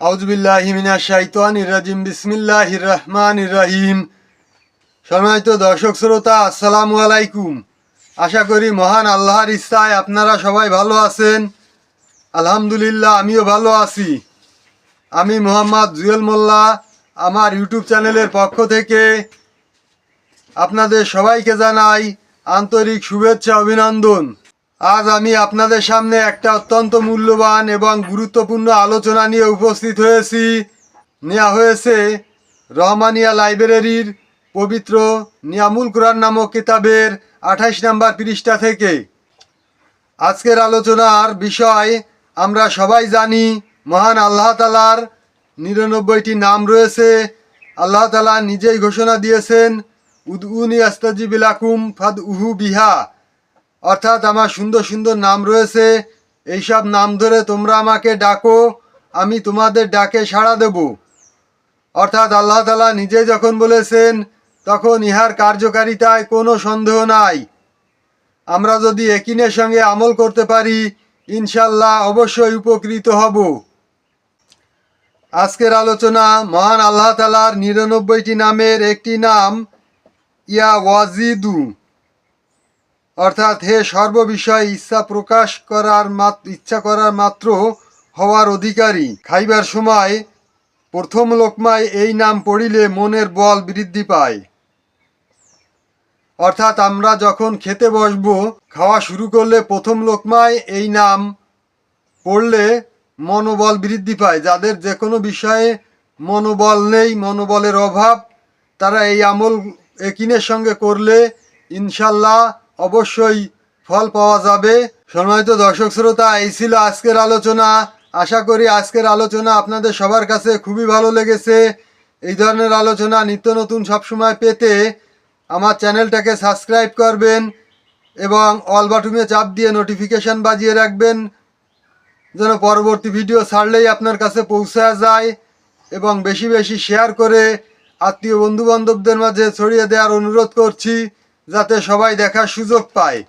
আউজবিল্লাহিমিনা শাইতান রাজিম বিসমিল্লাহ রহমান রহিম। সম্মানিত দর্শক শ্রোতা, আসসালামু আলাইকুম। আশা করি মহান আল্লাহর ইচ্ছায় আপনারা সবাই ভালো আছেন। আলহামদুলিল্লাহ, আমিও ভালো আছি। আমি মোহাম্মদ জুয়েল মোল্লা, আমার ইউটিউব চ্যানেলের পক্ষ থেকে আপনাদের সবাইকে জানাই আন্তরিক শুভেচ্ছা, অভিনন্দন। আজ আমি আপনাদের সামনে একটা অত্যন্ত মূল্যবান এবং গুরুত্বপূর্ণ আলোচনা নিয়ে উপস্থিত হয়েছি। নেওয়া হয়েছে রহমানিয়া লাইব্রেরির পবিত্র নিয়ামুল কোরআন নামক কিতাবের আঠাইশ নাম্বার পৃষ্ঠা থেকে। আজকের আলোচনার বিষয়, আমরা সবাই জানি মহান আল্লাহ তালার নিরানব্বইটি নাম রয়েছে। আল্লাহ তালা নিজেই ঘোষণা দিয়েছেন, উদ্উনি আস্তাজিবিলাকুম ফাদ উহু বিহা। অর্থাৎ আমার সুন্দর সুন্দর নাম রয়েছে। এইসব নাম ধরে তোমরা আমাকে ডাকো, আমি তোমাদের ডাকে সাড়া দেব। অর্থাৎ আল্লাহ তালা নিজে যখন বলেছেন, তখন ইহার কার্যকারিতায় কোনো সন্দেহ নাই। আমরা যদি একিনের সঙ্গে আমল করতে পারি ইনশাল্লাহ অবশ্যই উপকৃত হব। আজকের আলোচনা মহান আল্লাহ তালার নিরানব্বইটি নামের একটি নাম, ইয়া ওয়াজিদু। অর্থাৎ হে সর্ববিষয়ে ইচ্ছা প্রকাশ করার ইচ্ছা করার মাত্র হওয়ার অধিকারী। খাইবার সময় প্রথম লোকমায় এই নাম পড়িলে মনের বল বৃদ্ধি পায়। অর্থাৎ আমরা যখন খেতে বসবো, খাওয়া শুরু করলে প্রথম লোকমায় এই নাম পড়লে মনোবল বৃদ্ধি পায়। যাদের যে কোনো বিষয়ে মনোবল নেই, মনোবলের অভাব, তারা এই আমল একিনের সঙ্গে করলে ইনশাল্লাহ অবশ্যই ফল পাওয়া যাবে। সম্মানিত দর্শক শ্রোতা, এই ছিল আজকের আলোচনা। আশা করি আজকের আলোচনা আপনাদের সবার কাছে খুবই ভালো লেগেছে। এই ধরনের আলোচনা নিত্য নতুন সবসময় পেতে আমার চ্যানেলটাকে সাবস্ক্রাইব করবেন এবং অল বাটুমে চাপ দিয়ে নোটিফিকেশান বাজিয়ে রাখবেন, যেন পরবর্তী ভিডিও ছাড়লেই আপনার কাছে পৌঁছা যায় এবং বেশি বেশি শেয়ার করে আত্মীয় বন্ধু বান্ধবদের মাঝে ছড়িয়ে দেওয়ার অনুরোধ করছি। যাতে সবাই দেখার সুযোগ পায়।